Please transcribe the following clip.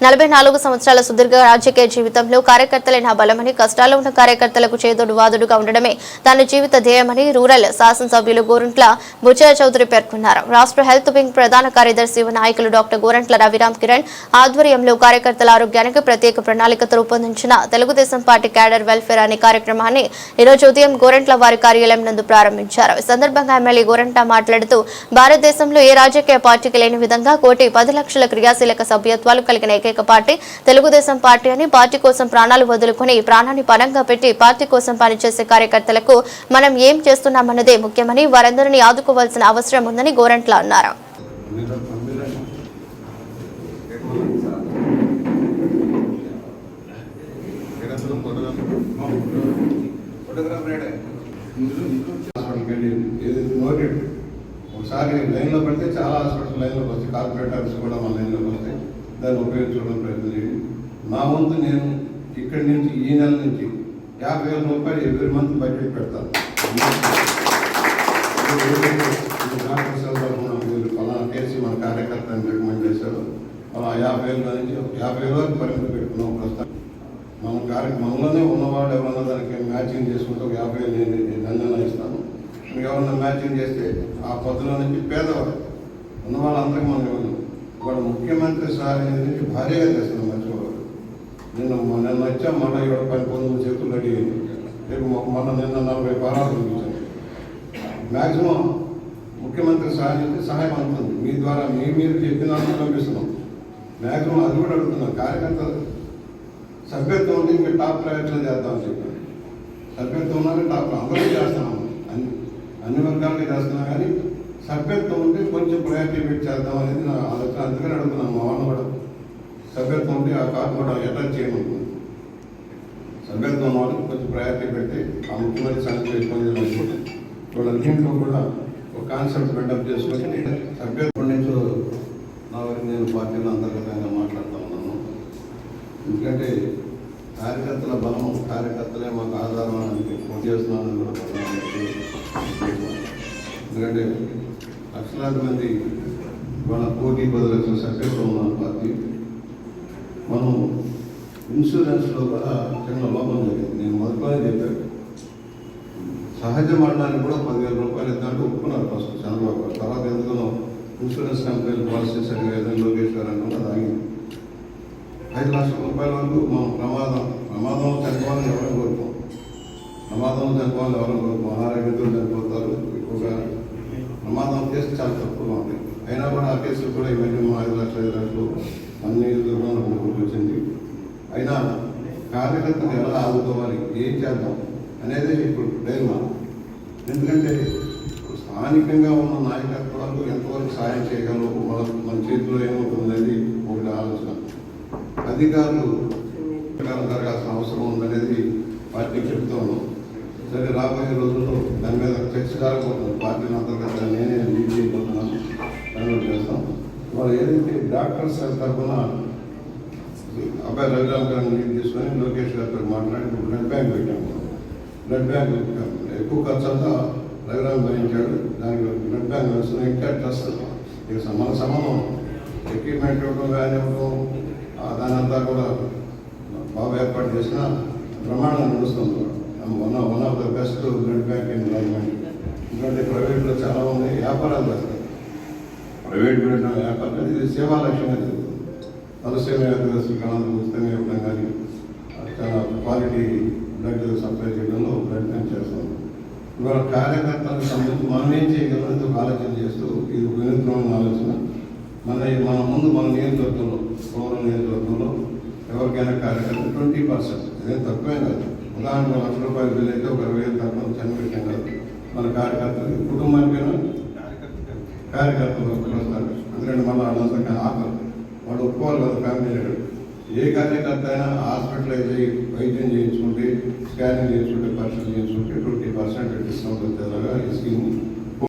నలభై నాలుగు సంవత్సరాల సుదీర్ఘ రాజకీయ జీవితంలో కార్యకర్తలే నా బలమని కష్టాల్లో ఉన్న కార్యకర్తలకు చేదోడు వాదుడుగా ఉండడమే తన జీవిత ధ్యేయమని రూరల్ శాసనసభ్యులు గోరంట్ల బుచ్చయ్య చౌదరి పేర్కొన్నారు. రాష్ట్ర హెల్త్ వింగ్ ప్రధాన కార్యదర్శి నాయకులు డాక్టర్ గోరంట్ల రవిరామ్ కిరణ్ ఆధ్వర్యంలో కార్యకర్తల ఆరోగ్యానికి ప్రత్యేక ప్రణాళికతో రూపొందించిన తెలుగుదేశం పార్టీ క్యాడర్ వెల్ఫేర్ అనే కార్యక్రమాన్ని ఈరోజు ఉదయం గోరంట్ల వారి కార్యాలయం నందు ప్రారంభించారు. ఈ సందర్భంగా ఎమ్మెల్యే గోరంట మాట్లాడుతూ భారతదేశంలో ఏ రాజకీయ పార్టీకి లేని విధంగా కోటి పది లక్షల క్రియాశీలక సభ్యత్వాలు కలిగిన ఏకైక పార్టీ. తెలుగుదేశం పార్టీ అని పార్టీ కోసం ప్రాణాలు వదులుకుని ప్రాణాన్ని పణంగా పెట్టి పార్టీ కోసం పనిచేసే కార్యకర్తలకు మనం ఏం చేస్తున్నామన్నదే ముఖ్యమని వారందరినీ ఆదుకోవాల్సిన అవసరం ఉందని గోరంట్ల అన్నారు. ఒకసారి లైన్లో పెడితే చాలా హాస్పిటల్ లైన్లోకి వస్తాయి కార్పొరేటర్స్ కూడా మన లైన్లోకి వస్తాయి. దాన్ని ఉపయోగించుకోవడం ప్రయత్నం చేయండి. నా వంతు నేను ఇక్కడి నుంచి ఈ నెల నుంచి యాభై వేల రూపాయలు ఎవ్రీ మంత్ బడ్జెట్ పెడతాను. ఫలానా కేసీ మన కార్యకర్తని రికమెండ్ చేశారు అలా యాభై వేల నుంచి యాభై వేల వరకు పరిమితి పెట్టుకున్నాం ప్రస్తుతం మన కార్య మనలోనే ఉన్నవాళ్ళు ఎవరన్నా దానికి మ్యాచింగ్ చేసుకుంటే ఒక యాభై వేలు నేను దండన ఇస్తాను ఎవరన్నా మ్యాచింగ్ చేస్తే ఆ పొద్దులో నుంచి పేదవాళ్ళు ఉన్న వాళ్ళందరికీ మనం ఇవ్వను ముఖ్యమంత్రి సహాయం నుంచి భారీగా చేస్తున్నాం మర్చిపోవాలి నిన్న నిన్న వచ్చా మళ్ళీ ఇవాళ పని పొందు చేతులు అడిగింది రేపు మొ- మొన్న నిన్న నలభై పరాలు చూపించాను మ్యాక్సిమం ముఖ్యమంత్రి సహాయం చేస్తే సహాయం అందుతుంది మీ ద్వారా మీ మీరు చెప్పిన పంపిస్తున్నాం. మ్యాక్సిమం అది కూడా అడుగుతున్నాం కార్యకర్త సభ్యత్వం ఉంటే ఇంకా టాప్ ప్రయత్నం చేద్దామని చెప్పాను సభ్యత్వం ఉన్నది టాప్ అందరూ చేస్తున్నాము అన్ని అన్ని వర్గాలకి చేస్తున్నాం కానీ సభ్యత్వం ఉంటే కొంచెం ప్రయారిటీ పెట్టి చేద్దాం అనేది నా ఆలోచన. అందుకని అడుగుతున్నాను మా వాళ్ళని కూడా. సభ్యత్వం ఉంటే ఆ కార్డు కూడా అటాచ్ చేయమంటుంది సభ్యత్వం వాళ్ళకి కొంచెం ప్రయారిటీ పెట్టి ఆ ముఖ్యమంత్రి సంగతి చేసుకొని వాళ్ళ దీంట్లో కూడా ఒక కాన్సెప్ట్ బిల్డప్ చేసుకొని సభ్యత్వం నుంచి నా వరకు నేను పార్టీలో అంతర్గతంగా మాట్లాడుతూ ఉన్నాను. ఎందుకంటే కార్యకర్తల బలం కార్యకర్తలే మాకు ఆధారం అని ఫోన్ చేస్తున్నాను కూడా ఎందుకంటే లక్షలాది మంది మన కోటి పది లక్షల సభ్యత్వం ఉన్న పార్టీ. మనం ఇన్సూరెన్స్లో కూడా చిన్న లోపం జరిగింది. నేను మొదట్లోనే చెప్పాను. సహజ మరణానికి కూడా పదివేల రూపాయలు ఇద్దామంటే ఒప్పుకున్నారు ఫస్ట్ చంద్రబాబు గారు. తర్వాత ఎందుకనో ఇన్సూరెన్స్ కంపెనీలు పాలసీ సరిగ్గా ఏదైనా లోకేష్ గారు అనుకుంటే అది ఆగింది. ఐదు లక్షల రూపాయల వరకు మనం ప్రమాదం ప్రమాదం చనిపోవాలని ఎవరైనా కోరుకోం? ప్రమాదం చనిపోవాలని ఎవరైనా కోరుకోం? అనారోగ్యంతో చనిపోతారు ఎక్కువగా ప్రమాదం కేసు చాలా తక్కువగా ఉంటాయి అయినా కూడా ఆ కేసులు కూడా ఈ మధ్య ఐదు లక్షల ఐదు లక్షలు అన్ని దుర్గంలో వచ్చింది. అయినా కార్యకర్తలు ఎలా ఆదుకోవాలి ఏం చేద్దాం అనేది ఇప్పుడు డైమా ఎందుకంటే స్థానికంగా ఉన్న నాయకత్వాలు ఎంతవరకు సాయం చేయగలవు మన మన చేతిలో ఏముంటుంది అనేది ఒకటి ఆలోచన. అధికారులు అధికారులు జరగాల్సిన అవసరం ఉందనేది పార్టీకి చెప్తూ ఉన్నాం. సరే రాబోయే రోజుల్లో దాని మీద చర్చ కాకపోతుంది. పార్టీ అంతర్గత నేనే లీడ్ చేయబోతున్నాను. దానిలో చేస్తాం. వాళ్ళు ఏదైతే డాక్టర్స్ తరఫున అబ్బాయి రవిరామ్ గారిని లీడ్ తీసుకొని లోకేష్ గారితో మాట్లాడి బ్లడ్ బ్యాంక్ పెట్టాము. బ్లడ్ బ్యాంక్ ఎక్కువ ఖర్చు అంతా రవిరామ్ భరించాడు. దానికి బ్లడ్ బ్యాంక్ వస్తుంది ఇంకా ట్రస్ట్ ఇక మన సంబంధం ఎక్విప్మెంట్ ఇవ్వడం కానీ ఇవ్వడం దాని అంతా కూడా బాగా ఏర్పాటు చేసిన ప్రమాణం నడుస్తుంది. One one of the best blood bank in government ఎందుకంటే ప్రైవేట్లో చాలా ఉన్నాయి వ్యాపారాలు వస్తాయి ప్రైవేట్ బ్లడ్ వ్యాపారం ఇది సేవా లక్ష్యంగా జరుగుతుంది తలసేమ వ్యాధిగ్రస్తులు కణాలు ఉచితంగా ఇవ్వడం కానీ చాలా క్వాలిటీ బ్లడ్ సప్లై చేయడంలో ప్రయత్నం చేస్తాం. ఇవాళ కార్యకర్తలకు సంబంధించి మనం ఏం చేయగలమని ఒక ఆలోచన చేస్తూ ఇది వినూత్నమైన ఆలోచన. మన మన ముందు మన నియోజకవర్గంలో పౌర నియోజకవర్గంలో ఎవరికైనా కార్యకర్త ట్వంటీ పర్సెంట్ ఇదేం తక్కువే కాదు. ఉదాహరణకు లక్ష రూపాయల బిల్లు అయితే ఒక ఇరవై వేలు తర్వాత చనిపెట్టాం మన కార్యకర్తలు కుటుంబానికైనా కార్యకర్తలు వస్తారు. ఎందుకంటే మన అనంతంగా ఆపరు వాడు ఒప్పుకోవాలి కదా ఫ్యామిలీ లీడర్ ఏ కార్యకర్త అయినా హాస్పిటల్ అయితే వైద్యం చేయించుకుంటే స్కానింగ్ చేయించుకుంటే పరీక్షలు చేయించుకుంటే ట్వంటీ పర్సెంట్ డిస్కౌంట్ వచ్చేలాగా ఈ స్కీమ్